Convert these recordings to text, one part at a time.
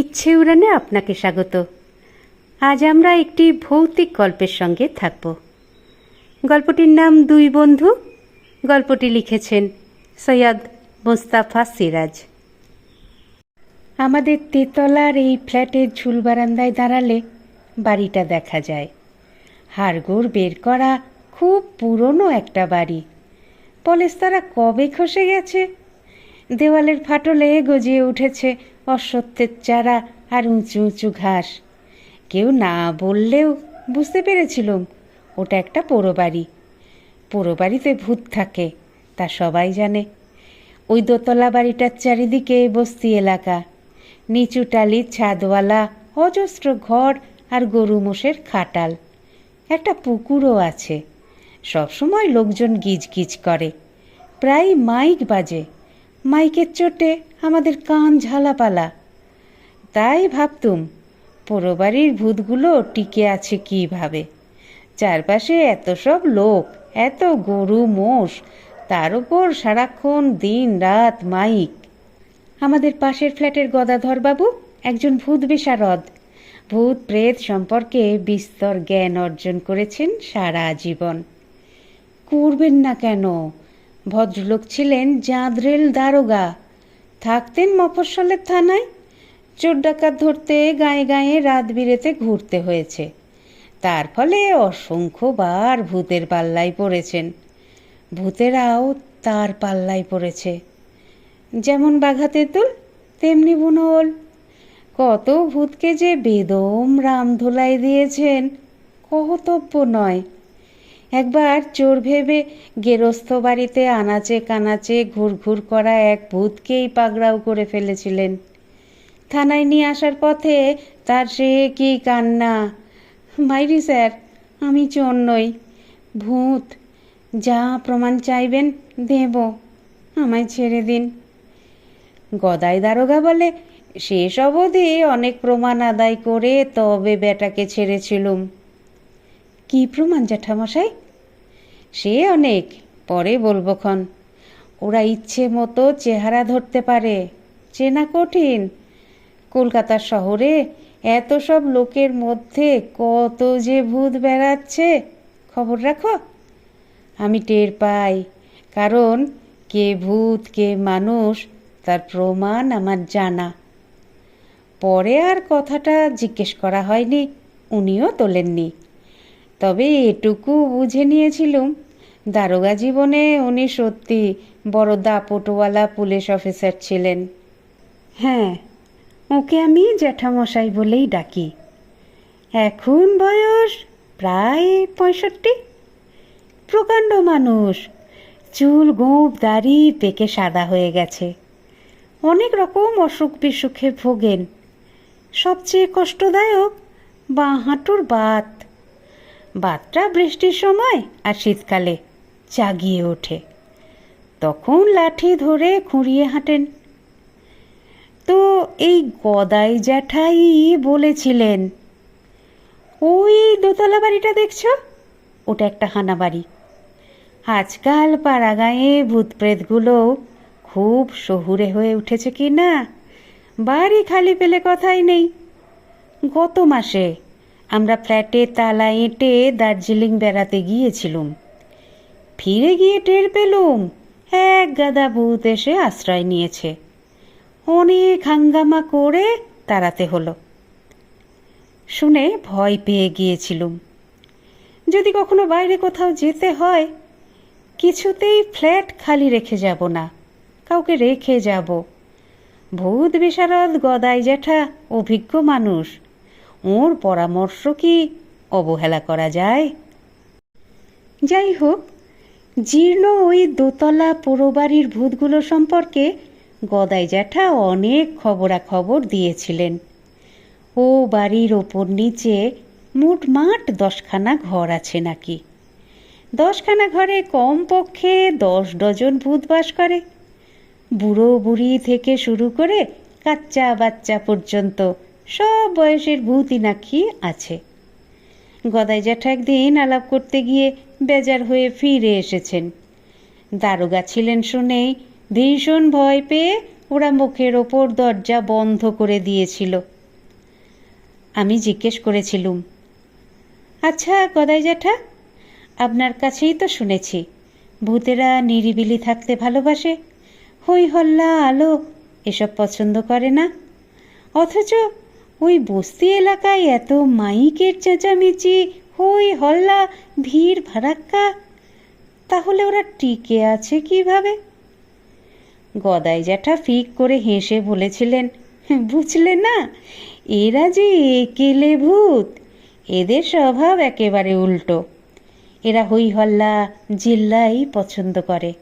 ইচ্ছে উড়ানে আপনাকে স্বাগত। আজ আমরা একটি ভৌতিক গল্পের সঙ্গে থাকব। গল্পটির নাম দুই বন্ধু। গল্পটি লিখেছেন সৈয়দ মোস্তাফা সিরাজ। আমাদের তেতলার এই ফ্ল্যাটের ঝুল বারান্দায় দাঁড়ালে বাড়িটা দেখা যায়। হাড়গোড় বের করা খুব পুরনো একটা বাড়ি। পলেস্তারা কবে খসে গেছে দেওয়ালের ফাটলে গজিয়ে উঠেছে অশ্বত্থের চারা আর উঁচু উঁচু ঘাস। কেউ না বললেও বুঝতে পেরেছিলুম, ওটা একটা পোড়ো বাড়ি পোড়ো বাড়িতে ভূত থাকে, তা সবাই জানে। ওই দোতলা বাড়িটার চারিদিকে বস্তি এলাকা। নিচু টালির ছাদওয়ালা, অজস্র ঘর আর গরু মোষের খাটাল। একটা পুকুরও আছে। সবসময় লোকজন গিজগিজ করে। প্রায় মাইক বাজে। মাইকের চোটে আমাদের কান ঝালাপালা। তাই ভাবতুম পোড়ো বাড়ির ভূতগুলো টিকে আছে কীভাবে? চারপাশে এত সব লোক, এত গরু মোষ, তার উপর সারাক্ষণ দিন রাত মাইক। আমাদের পাশের ফ্ল্যাটের গদাধর বাবু একজন ভূত বিশারদ। ভূত প্রেত সম্পর্কে বিস্তর জ্ঞান অর্জন করেছেন সারা জীবন। করবেন না কেন? ভদ্রলোক ছিলেন জাঁদরেল দারোগা। থাকতেন মফস্বলের থানায়। চোর ডাকাত ধরতে গায়ে গায়ে রাত বিরেতে ঘুরতে হয়েছে। তার ফলে অসংখ্যবার ভূতের পাল্লায় পড়েছেন। ভূতেরাও তার পাল্লায় পড়েছে। যেমন বাঘা তেঁতুল, তেমনি বুনোল কত ভূতকে যে বেদম রাম ধোলাই দিয়েছেন, কহতব্য নয়। একবার চোর ভেবে গেরস্থ বাড়িতে আনাচে কানাচে ঘুরঘুর করা এক ভূতকেই পাগড়াও করে ফেলেছিলেন। থানায় নিয়ে আসার পথে তার সে কি কান্না? মাইরি স্যার, আমি চোর নই, ভূত। যা প্রমাণ চাইবেন, দেব। আমায় ছেড়ে দিন। গদাই দারোগা বলে, শেষ অবধি অনেক প্রমাণ আদায় করে তবে বেটাকে ছেড়েছিলুম। কি প্রমাণ, জ্যাঠামশাই? সে অনেক, পরে বলব ক্ষণ। ওরা ইচ্ছে মতো চেহারা ধরতে পারে চেনা কঠিন। কলকাতা শহরে এত সব লোকের মধ্যে কত যে ভূত বেড়াচ্ছে, খবর রাখো। আমি টের পাই, কারণ কে ভূত, কে মানুষ, তার প্রমাণ আমার জানা। পরে আর কথাটা জিজ্ঞেস করা হয়নি, উনিও তোলেননি। তবে এটুকু বুঝে নিয়েছিলুম। দারোগা জীবনে উনি সত্যি বড় দাপটওয়ালা পুলিশ অফিসার ছিলেন। হ্যাঁ ওকে আমি জ্যাঠামশাই বলেই ডাকি। এখন বয়স প্রায় পঁয়ষট্টি। প্রকাণ্ড মানুষ, চুল গোঁপ দাড়ি পেকে সাদা হয়ে গেছে। অনেক রকম অসুখ বিসুখে ভোগেন। সবচেয়ে কষ্টদায়ক বাঁ হাঁটুর বাত। বাতটা বৃষ্টির সময় আর শীতকালে জাগিয়ে ওঠে। তখন লাঠি ধরে খুঁড়িয়ে হাঁটেন। তো এই গদাই জ্যাঠাই বলেছিলেন, ওই দোতলা বাড়িটা দেখছ? ওটা একটা হানা বাড়ি। আজকাল পাড়াগাঁয়ে ভূত প্রেতগুলো খুব শহুরে হয়ে উঠেছে কি না? বাড়ি খালি পেলে কথাই নেই। গত মাসে আমরা ফ্ল্যাটে তালা এঁটে দার্জিলিং বেড়াতে গিয়েছিলুম। ফিরে গিয়ে টের পেলুম, এক গাদা ভূত এসে আশ্রয় নিয়েছে। অনেক হাঙ্গামা করে তাড়াতে হলো। শুনে ভয় পেয়ে গিয়েছিলুম। যদি কখনো বাইরে কোথাও যেতে হয়, কিছুতেই ফ্ল্যাট খালি রেখে যাব না, কাউকে রেখে যাব। ভূত, বিশারদ, গদাই, জ্যাঠা, অভিজ্ঞ মানুষ ওর পরামর্শ কি অবহেলা করা যায়? যাই হোক জীর্ণ ওই দোতলা পোড়োবাড়ির ভূতগুলো সম্পর্কে গদাই জ্যাঠা অনেক খবরাখবর দিয়েছিলেন। ও বাড়ির ওপর নিচে মোট মাঠ দশখানা ঘর আছে নাকি? দশখানা ঘরে কমপক্ষে দশ ডজন ভূত বাস করে। বুড়ো বুড়ি থেকে শুরু করে কাচ্চা বাচ্চা পর্যন্ত সব বয়সের ভূতই নাকি আছে। গদাই জ্যাঠা একদিন আলাপ করতে গিয়ে বেজার হয়ে ফিরে এসেছেন। দারোগা ছিলেন শুনেই ভীষণ ভয় পেয়ে ওরা মুখের ওপর দরজা বন্ধ করে দিয়েছিল। আমি জিজ্ঞেস করেছিলুম আচ্ছা গদাই জ্যাঠা, আপনার কাছেই তো শুনেছি, ভূতেরা নিরিবিলি থাকতে ভালোবাসে, হই হল্লা আলো, এসব পছন্দ করে না? অথচ ওই বস্তি এলাকায় এত মাইকের চেঁচামেচি, হই হল্লা, ভিড় ভাড়াক্কা তাহলে ওরা টিকে আছে কীভাবে? গদাই জ্যাঠা ফিক করে হেসে বলেছিলেন, বুঝলে না, এরা যে একেলে ভূত, এদের স্বভাব একেবারে উল্টো। এরা হই হল্লা, জিল্লাই পছন্দ করে।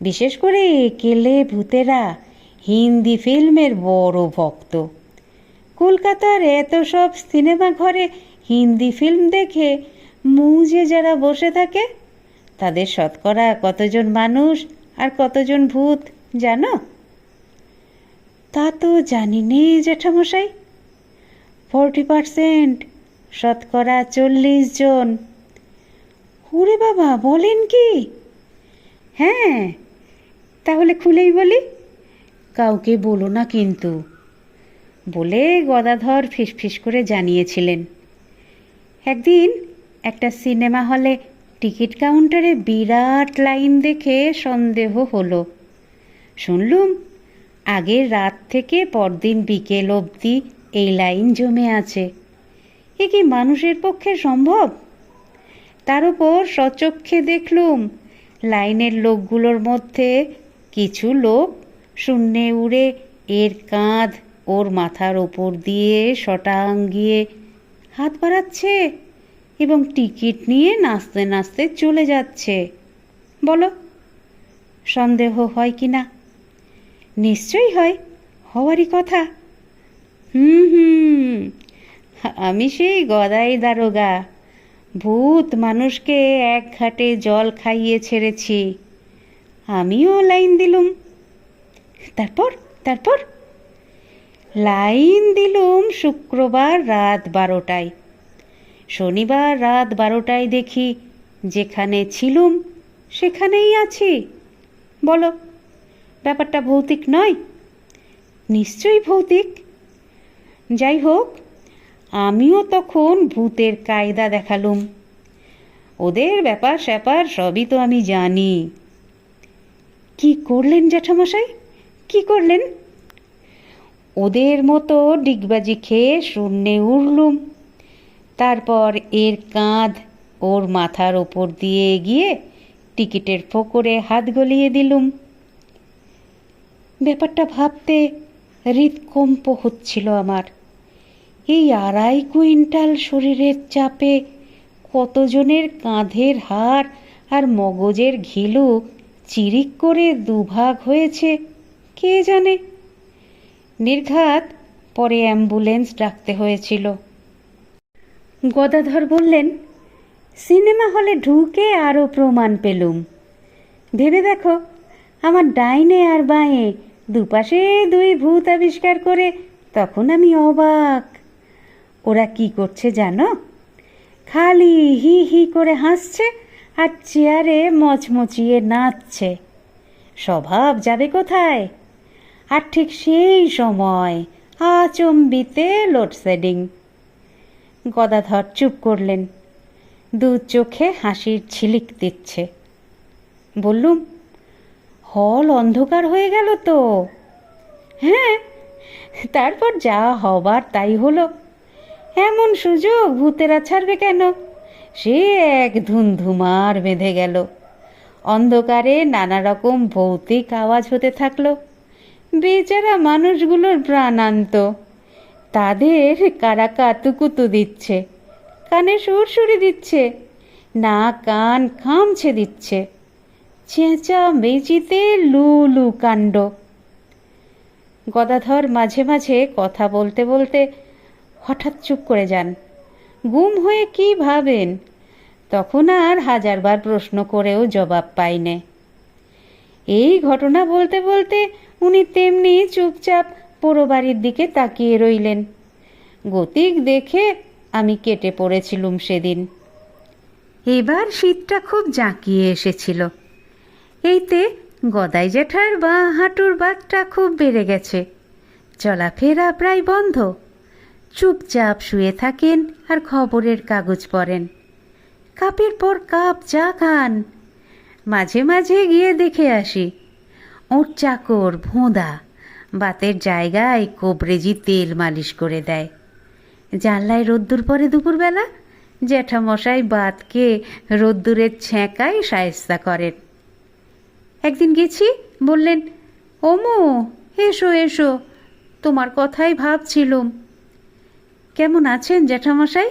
বিশেষ করে একেলে ভূতেরা হিন্দি ফিল্মের বড় ভক্ত। কলকাতার এত সব সিনেমা ঘরে হিন্দি ফিল্ম দেখে মুজে যারা বসে থাকে, তাদের শতকরা কতজন মানুষ আর কতজন ভূত জানো? তা তো জানি নে জ্যাঠামশাই ফোরটি পারসেন্ট শতকরা চল্লিশ জন। ওরে বাবা, বলেন কি? হ্যাঁ তাহলে খুলেই বলি। কাউকে বলো না কিন্তু। বলে গদাধর ফিসফিস করে জানিয়েছিলেন। একদিন একটা সিনেমা হলে টিকিট কাউন্টারে বিরাট লাইন দেখে সন্দেহ হলো। শুনলুম, আগের রাত থেকে পরদিন বিকেল অবধি এই লাইন জমে আছে। এ কি মানুষের পক্ষে সম্ভব? তার উপর সচক্ষে দেখলুম, লাইনের লোকগুলোর মধ্যে কিছু লোক শূন্যে উড়ে এর কাঁধ ওর মাথার ওপর দিয়ে শটাং গিয়ে হাত বাড়াচ্ছে এবং টিকিট নিয়ে নাচতে নাচতে চলে যাচ্ছে। বলো, সন্দেহ হয় কি না? নিশ্চয়ই হয়, হওয়ারই কথা। হুম হুম, আমি সেই গদাই দারোগা, ভূত মানুষকে এক ঘাটে জল খাইয়ে ছেড়েছি। আমিও লাইন দিলুম। তারপর তারপর? লাইন দিলুম শুক্রবার রাত বারোটায়। শনিবার রাত বারোটায় দেখি যেখানে ছিলুম, সেখানেই আছি। বলো, ব্যাপারটা ভৌতিক নয়? নিশ্চয়ই ভৌতিক। যাই হোক, আমিও তখন ভূতের কায়দা দেখালুম। ওদের ব্যাপার স্যাপার সবই তো আমি জানি। কি করলেন জ্যাঠামশাই? কি করলেন? ওদের মতো ডিগবাজি খেয়ে শূন্যে উড়লুম। তারপর এর কাঁধ ওর মাথার ওপর দিয়ে গিয়ে টিকিটের ফোকরে হাত গলিয়ে দিলুম। ব্যাপারটা ভাবতে হৃদকম্প হচ্ছিল আমার। এই আড়াই কুইন্টাল শরীরের চাপে কতজনের কাঁধের হাড় আর মগজের ঘিলু চিরিক করে দুভাগ হয়েছে, কে জানে? নির্ঘাত পরে অ্যাম্বুলেন্স ডাকতে হয়েছিল। গদাধর বললেন, সিনেমা হলে ঢুকে আরও প্রমাণ পেলুম। ভেবে দেখো, আমার ডাইনে আর বাঁয়ে দুপাশে দুই ভূত আবিষ্কার করে তখন আমি অবাক। ওরা কি করছে জানো? খালি হি হি করে হাসছে আর চেয়ারে মচমচিয়ে নাচছে। স্বভাব যাবে কোথায়? আর ঠিক সেই সময় আচম্বিতে লোডশেডিং গদাধর চুপ করলেন। দু চোখে হাসির ছিলিক দিচ্ছে। বললুম, হল অন্ধকার হয়ে গেল তো। হ্যাঁ তারপর যা হবার তাই হলো। এমন সুযোগ ভূতেরা ছাড়বে কেন? সে এক ধুমধুমার বেঁধে গেল। অন্ধকারে নানা রকম ভৌতিক আওয়াজ হতে থাকল। বেচারা মানুষগুলোর প্রাণান্ত তাদের কারা কাতুকুতু দিচ্ছে, কানে সুরসুরি দিচ্ছে, না কান খামছে দিচ্ছে। চেঁচা মেচিতে লু লু কাণ্ড। গদাধর মাঝে মাঝে কথা বলতে বলতে হঠাৎ চুপ করে যান। গুম হয়ে কি ভাবেন? তখন আর হাজারবার প্রশ্ন করেও জবাব পাইনে। এই ঘটনা বলতে বলতে উনি তেমনি চুপচাপ পোড়ো বাড়ির দিকে তাকিয়ে রইলেন। গতিক দেখে আমি কেটে পড়েছিলুম সেদিন। এবার শীতটা খুব জাঁকিয়ে এসেছিল। এইতে গদাই জেঠার বা হাঁটুর বাঘটা খুব বেড়ে গেছে। চলাফেরা প্রায় বন্ধ। চুপচাপ শুয়ে থাকেন আর খবরের কাগজ পড়েন। কাপের পর কাপ চা খান। মাঝে মাঝে গিয়ে দেখে আসি। ওর চাকর ভোঁদা। বাতের জায়গায় কোবরেজি তেল মালিশ করে দেয়। জানলায় রোদ্দুর পরে দুপুরবেলা। জ্যাঠামশাই বাতকে রোদ্দুরের ছ্যাঁকায় সায়স্তা করেন। একদিন গেছি, বললেন, ওমো, এসো এসো, তোমার কথাই ভাবছিলুম। কেমন আছেন জ্যাঠামশাই?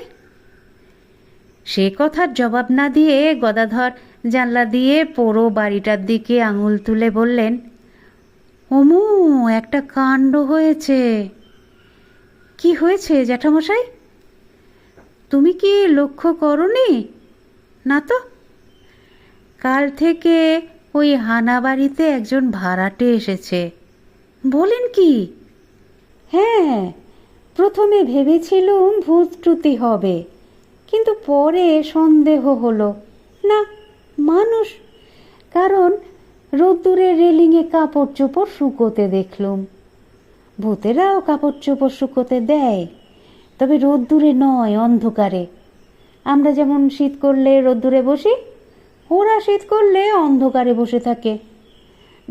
সে কথার জবাব না দিয়ে গদাধর জানলা দিয়ে পোড়ো বাড়িটার দিকে আঙুল তুলে বললেন ওমু, একটা কাণ্ড হয়েছে। কি হয়েছে, জ্যাঠামশাই? তুমি কি লক্ষ্য করনি? না তো? কাল থেকে ওই হানা বাড়িতে একজন ভাড়াটে এসেছে। বলেন কি? হ্যাঁ প্রথমে ভেবেছিলুম ভূত হবে, কিন্তু পরে সন্দেহ হলো। না, মানুষ, কারণ রোদ্দুরের রেলিংয়ে কাপড় চোপড় শুকোতে দেখলুম। ভূতেরাও কাপড় চোপড় শুকোতে দেয়, তবে রোদ্দুরে নয় অন্ধকারে। আমরা যেমন শীত করলে রোদ্দুরে বসি, ওরা শীত করলে অন্ধকারে বসে থাকে।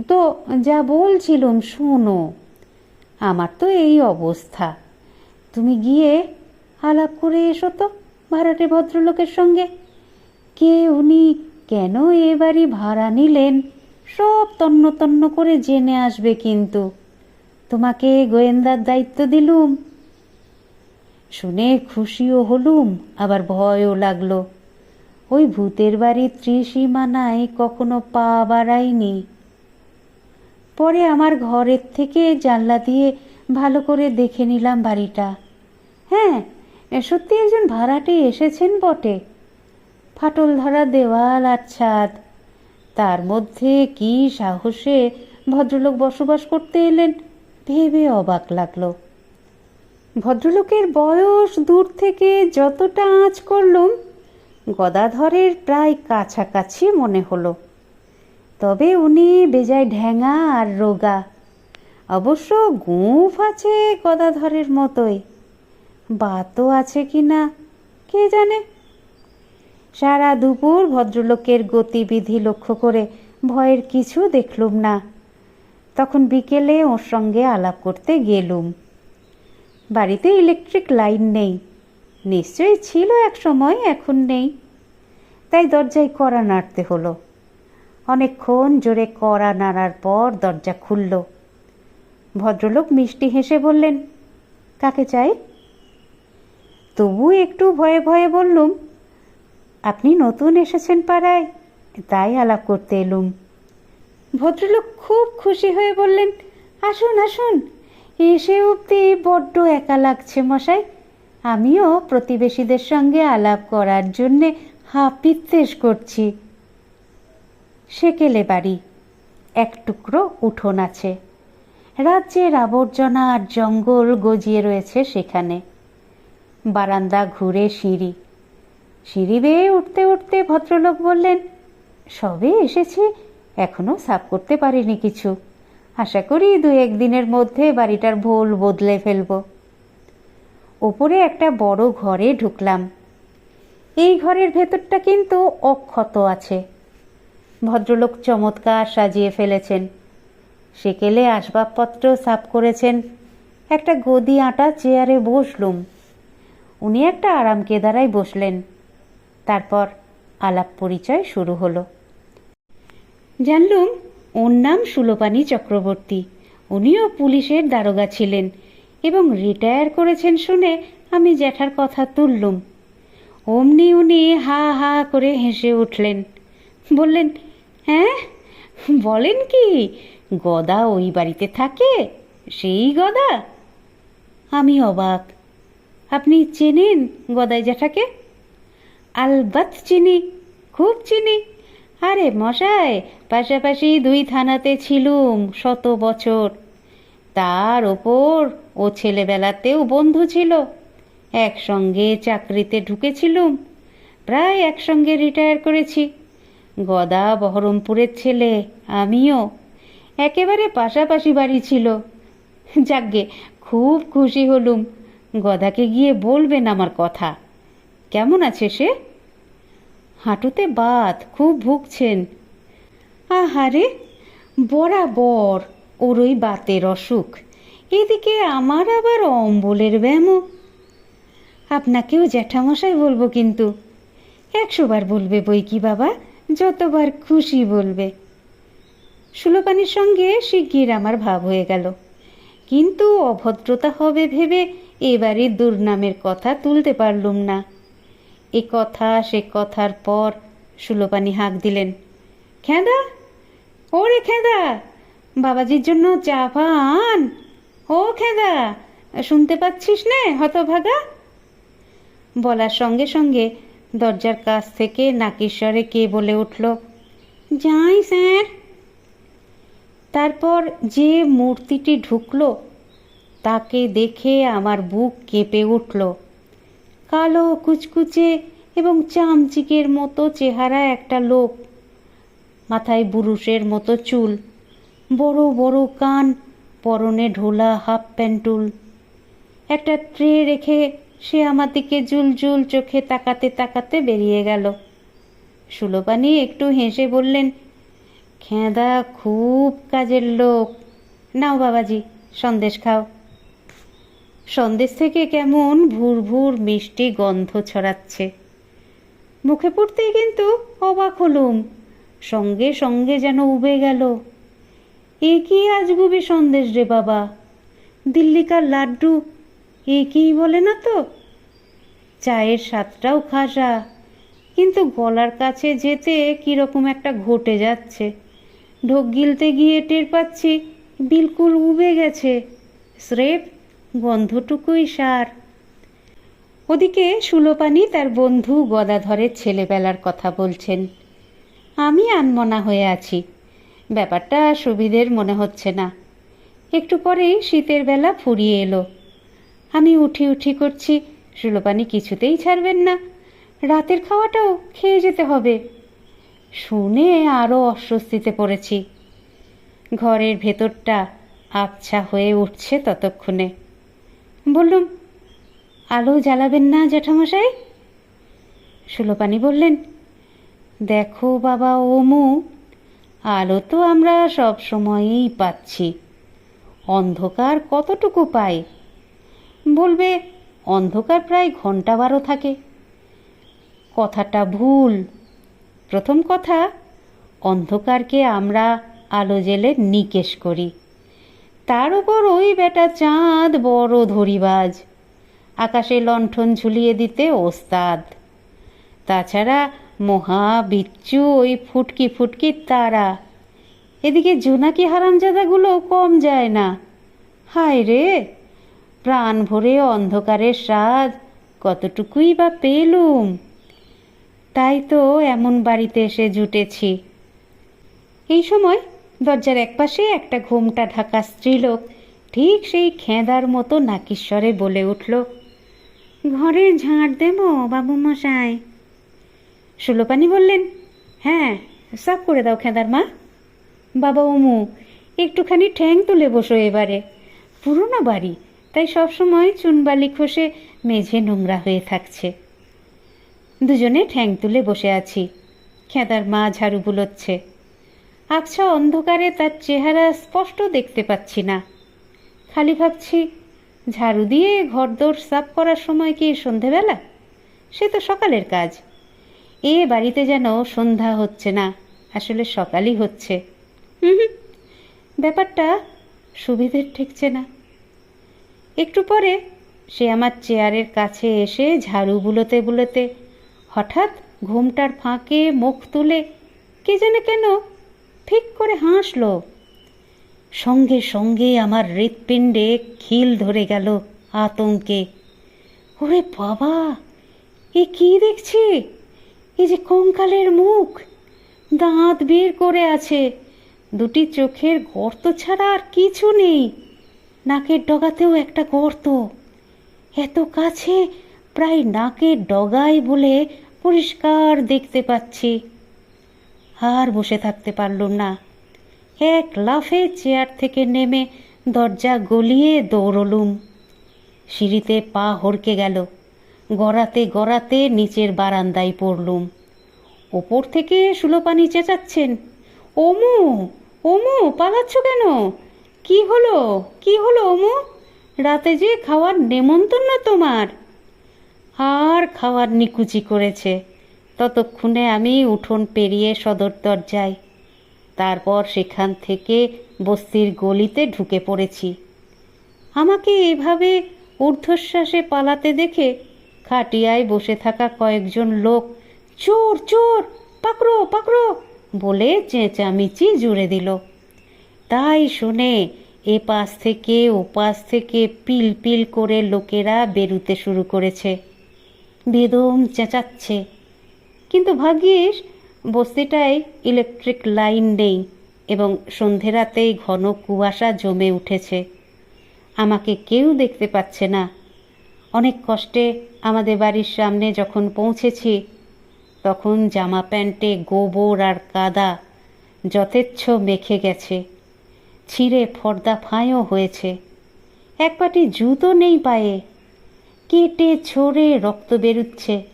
তো যা বলছিলুম শোনো, আমার তো এই অবস্থা। তুমি গিয়ে আলাপ করে এসো তো ভাড়াটে ভদ্রলোকের সঙ্গে। কে উনি কেন এ বাড়ি ভাড়া নিলেন? সব তন্ন তন্ন করে জেনে আসবে কিন্তু। তোমাকে গোয়েন্দার দায়িত্ব দিলুম। শুনে খুশিও হলুম, আবার ভয়ও লাগল। ওই ভূতের বাড়ির ত্রিসীমানায় কখনো পা বাড়াইনি। পরে আমার ঘরের থেকে জানলা দিয়ে ভালো করে দেখে নিলাম বাড়িটা। হ্যাঁ সত্যি একজন ভাড়াটে এসেছেন বটে। ফাটল ধরা দেওয়াল আর ছাদ। তার মধ্যে কি সাহসে ভদ্রলোক বসবাস করতে এলেন? ভেবে অবাক লাগল। ভদ্রলোকের বয়স দূর থেকে যতটা আঁচ করলুম, গদাধরের প্রায় কাছাকাছি মনে হলো। তবে উনি বেজায় ঢ্যাঙা আর রোগা। অবশ্য গুঁফ আছে গদাধরের মতোই। বাতও আছে কি না কে জানে? সারা দুপুর ভদ্রলোকের গতিবিধি লক্ষ্য করে ভয়ের কিছু দেখলুম না। তখন বিকেলে ওর সঙ্গে আলাপ করতে গেলুম। বাড়িতে ইলেকট্রিক লাইন নেই। নিশ্চয়ই ছিল এক সময়, এখন নেই। তাই দরজায় কড়া নাড়তে হলো। অনেকক্ষণ জোরে কড়া নাড়ার পর দরজা খুলল। ভদ্রলোক মিষ্টি হেসে বললেন, কাকে চাই? তবু একটু ভয়ে ভয়ে বললুম আপনি নতুন এসেছেন পাড়ায়, তাই আলাপ করতে এলুম। ভদ্রলোক খুব খুশি হয়ে বললেন, আসুন আসুন। এসে অব্দি বড্ড একা লাগছে মশাই। আমিও প্রতিবেশীদের সঙ্গে আলাপ করার জন্যে হাপিত্তেশ করছি। সেকেলে বাড়ি? এক টুকরো উঠোন আছে। রাজ্যের আবর্জনা আর জঙ্গল গজিয়ে রয়েছে সেখানে। বারান্দা ঘুরে সিঁড়ি। সিঁড়ি বেয়ে উঠতে উঠতে ভদ্রলোক বললেন, সবে এসেছি, এখনও সাফ করতে পারিনি কিছু। আশা করি দু একদিনের মধ্যে বাড়িটার ভোল বদলে ফেলব। ওপরে একটা বড় ঘরে ঢুকলাম। এই ঘরের ভেতরটা কিন্তু অক্ষত আছে। ভদ্রলোক চমৎকার সাজিয়ে ফেলেছেন। সেকেলে আসবাবপত্র সাফ করেছেন। একটা গদি আটা চেয়ারে বসলুম। উনি একটা আরাম কেদারায় বসলেন। তারপর আলাপ পরিচয় শুরু হলো। জানলুম, ওর নাম সুলোপানি চক্রবর্তী। উনিও পুলিশের দারোগা ছিলেন এবং রিটায়ার করেছেন শুনে আমি জ্যাঠার কথা তুললুম। অমনি উনি হা হা করে হেসে উঠলেন। বললেন হ্যাঁ বলেন কি, গদা ওই বাড়িতে থাকে, সেই গদা? আমি অবাক। আপনি চেনেন গদাই জ্যাঠাকে? আলবাত চিনি, খুব চিনি। আরে মশাই, পাশাপাশি দুই থানাতে ছিলুম শত বছর। তার ওপর ও ছেলেবেলাতেও বন্ধু ছিল। একসঙ্গে চাকরিতে ঢুকেছিলুম, প্রায় একসঙ্গে রিটায়ার করেছি। গদা বহরমপুরের ছেলে, আমিও। একেবারে পাশাপাশি বাড়ি ছিল। যাকগে খুব খুশি হলুম। গদাকে গিয়ে বলবেন আমার কথা। কেমন আছে সে? হাঁটুতে বাত, খুব ভুগছেন। আহারে, বরাবর ওর ওই বাতের অসুখ। এদিকে আমার আবার অম্বলের ব্যায়ামও আপনাকেও জ্যাঠামশাই বলব কিন্তু, একশোবার বলবে বই কি বাবা, যতবার খুশি বলবে। সুলোপানির সঙ্গে শিগগির আমার ভাব হয়ে গেল। কিন্তু অভদ্রতা হবে ভেবে এবারে দুর্নামের কথা তুলতে পারলুম না। এ কথা, সে কথার পর সুলোপানি হাঁক দিলেন, খেঁদা? ওরে খেঁদা! বাবাজির জন্য চা আন ও খেঁদা, শুনতে পাচ্ছিস নে, হতভাগা? বলার সঙ্গে সঙ্গে দরজার কাছ থেকে নাকিস্বরে কে বলে উঠল, যাই স্যার। তারপর যে মূর্তিটি ঢুকলো, তাকে দেখে আমার বুক কেঁপে উঠল। কালো, কুচকুচে এবং চামচিকের মতো চেহারা একটা লোক। মাথায় বুরুষের মতো চুল, বড় বড় কান, পরনে ঢোলা হাফ প্যান্টুল। একটা ট্রে রেখে সে আমার দিকে জুল জুল চোখে তাকাতে তাকাতে বেরিয়ে গেল। সুলোপানি একটু হেসে বললেন, খেঁদা খুব কাজের লোক। নাও বাবাজি, সন্দেশ খাও। সন্দেশ থেকে কেমন ভুর ভুর মিষ্টি গন্ধ ছড়াচ্ছে। মুখে পড়তেই কিন্তু অবাক হলুম, সঙ্গে সঙ্গে যেন উবে গেল। এ কি আজগুবি সন্দেশ রে বাবা? দিল্লিকার লাড্ডু? এ কি বলে না তো? চায়ের স্বাদটাও খাসা কিন্তু গলার কাছে যেতে কীরকম একটা ঘটে যাচ্ছে। ঢোক গিলতে গিয়ে টের পাচ্ছি বিলকুল উবে গেছে। স্রেফ গন্ধটুকুই সার। ওদিকে সুলোপানি তার বন্ধু গদাধরের ছেলেবেলার কথা বলছেন। আমি আনমনা হয়ে আছি। ব্যাপারটা সুবিধের মনে হচ্ছে না। একটু পরেই শীতের বেলা ফুরিয়ে এলো। আমি উঠি উঠি করছি, সুলোপানি কিছুতেই ছাড়বেন না। রাতের খাওয়াটাও খেয়ে যেতে হবে। শুনে আরও অস্বস্তিতে পড়েছি। ঘরের ভেতরটা আবছা হয়ে উঠছে ততক্ষণে। বললুম, আলো জ্বালাবেন না জ্যাঠামশাই? সুলোপানি বললেন, দেখো বাবা ওমু, আলো তো আমরা সব সময়ই পাচ্ছি। অন্ধকার কতটুকু পাই বলবে, অন্ধকার প্রায় ঘণ্টা বারো থাকে। কথাটা ভুল। প্রথম কথা, অন্ধকারকে আমরা আলো জেলে নিকেশ করি। তার উপর ওই বেটা চাঁদ বড় ধরিবাজ। আকাশে লণ্ঠন ঝুলিয়ে দিতে ওস্তাদ। তাছাড়া মহা বিচ্ছু ওই ফুটকি ফুটকি তারা। এদিকে জোনাকি হারামজাদাগুলো কম যায় না। হায় রে! প্রাণ ভরে অন্ধকারের স্বাদ কতটুকুই বা পেলুম। তাই তো এমন বাড়িতে এসে জুটেছি। এই সময় দরজার একপাশে একটা ঘোমটা ঢাকা স্ত্রীলোক, ঠিক সেই খেঁদার মতো নাকিস্বরে বলে উঠল, ঘরে ঝাড় দেব বাবু মশাই সুলোপানি বললেন হ্যাঁ সাফ করে দাও খেঁদার মা। বাবা ওমু একটুখানি ঠ্যাং তুলে বসো এবারে। পুরনো বাড়ি, তাই সবসময় চুনবালি খসে মেঝে নোংরা হয়ে থাকছে। দুজনে ঠ্যাং তুলে বসে আছি। খেদার মা ঝাড়ু বুলোচ্ছে। আবছা অন্ধকারে তার চেহারা স্পষ্ট দেখতে পাচ্ছি না। খালি ভাবছি, ঝাড়ু দিয়ে ঘরদোর সাফ করার সময় কি সন্ধেবেলা? সে তো সকালের কাজ। এ বাড়িতে যেন সন্ধ্যা হচ্ছে না, আসলে সকালই হচ্ছে। হুম ব্যাপারটা সুবিধের ঠেকছে না। একটু পরে সে আমার চেয়ারের কাছে এসে ঝাড়ু বুলোতে বুলোতে হঠাৎ ঘুমটার ফাঁকে মুখ তুলে কে যেন কেন ঠিক করে হাসল। সঙ্গে সঙ্গে আমার হৃৎপিণ্ডে খিল ধরে গেল আতঙ্কে। ওরে বাবা, এ কি দেখছি? এই যে কঙ্কালের মুখ। দাঁত বের করে আছে। দুটি চোখের গর্ত ছাড়া আর কিছু নেই। নাকের ডগাতেও একটা গর্ত। এত কাছে প্রায় নাকের ডগায় বলে পরিষ্কার দেখতে পাচ্ছি। আর বসে থাকতে পারলুম না। এক লাফে চেয়ার থেকে নেমে দরজা গলিয়ে দৌড়লুম। সিঁড়িতে পা হড়কে গেল। গড়াতে গড়াতে নিচের বারান্দায় পড়লুম। ওপর থেকে সুলোপানি চেঁচাচ্ছেন। ওমু ওমু, পালাচ্ছ কেন? কি হলো? কি হলো, ওমু? রাতে যে খাওয়ার নেমন্তন্ন তোমার। আর খাওয়ার নিকুচি করেছে। ততক্ষণে আমি উঠোন পেরিয়ে সদর দরজায়। তারপর সেখান থেকে বস্তির গলিতে ঢুকে পড়েছি। আমাকে এভাবে ঊর্ধ্বশ্বাসে পালাতে দেখে খাটিয়ায় বসে থাকা কয়েকজন লোক, চোর চোর, পাকড়ো পাকড়ো! বলে চেঁচামেচি জুড়ে দিল। তাই শুনে এ পাশ থেকে ও পাশ থেকে পিল পিল করে লোকেরা বেরুতে শুরু করেছে। বেদম চেঁচাচ্ছে। কিন্তু ভাগ্যিস, বস্তিটায় ইলেকট্রিক লাইন নেই এবং সন্ধে রাতেই ঘন কুয়াশা জমে উঠেছে। আমাকে কেউ দেখতে পাচ্ছে না। অনেক কষ্টে আমাদের বাড়ির সামনে যখন পৌঁছেছি, তখন জামা প্যান্টে গোবর আর কাদা যথেচ্ছ মেখে গেছে। ছিঁড়ে ফর্দা ফাঁয়ও হয়েছে। এক পাটি জুতো নেই পায়ে। কেটে ছড়ে রক্ত বেরুচ্ছে।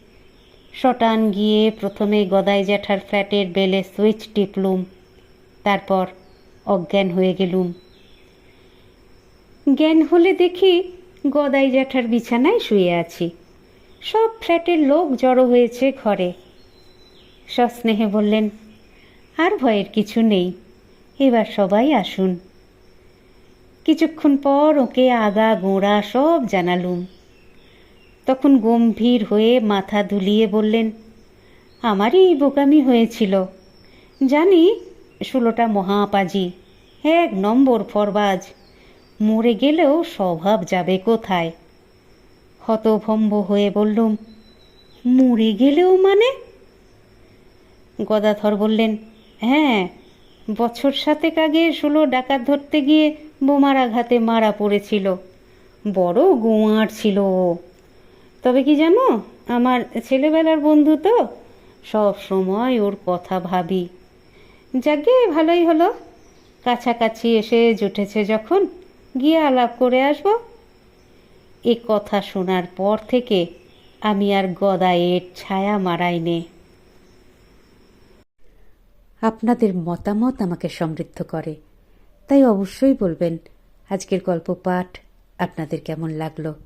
শটান গিয়ে প্রথমে গদাই জ্যাঠার ফ্ল্যাটের বেলে সুইচ টিপলুম, তারপর অজ্ঞান হয়ে গেলুম। জ্ঞান হলে দেখি গদাই জ্যাঠার বিছানায় শুয়ে আছি। সব ফ্ল্যাটের লোক জড়ো হয়েছে ঘরে। সস্নেহে বললেন, আর ভয়ের কিছু নেই, এবার সবাই আসুন। কিছুক্ষণ পর ওকে আগা গোড়া সব জানালুম। তখন গম্ভীর হয়ে মাথা দুলিয়ে বললেন, আমারই এই বোকামি হয়েছিল। জানি, ষোলোটা মহাপাজি, এক নম্বর ফরবাজ। মরে গেলেও স্বভাব যাবে কোথায়? হতভম্ব হয়ে বললুম, মরে গেলেও মানে? গদাধর বললেন হ্যাঁ বছর সাতেক আগে ষোলো ডাকাত ধরতে গিয়ে বোমার আঘাতে মারা পড়েছিল। বড় গোয়ার ছিল ও। তবে কি জানো? আমার ছেলেবেলার বন্ধু তো সব সময় ওর কথা ভাবি। যাকে ভালোই হলো। কাছাকাছি এসে জুটেছে যখন, গিয়ে আলাপ করে আসব। এ কথা শোনার পর থেকে আমি আর গদায়ের ছায়া মারাইনে আপনাদের মতামত আমাকে সমৃদ্ধ করে। তাই অবশ্যই বলবেন, আজকের গল্প পাঠ আপনাদের কেমন লাগল?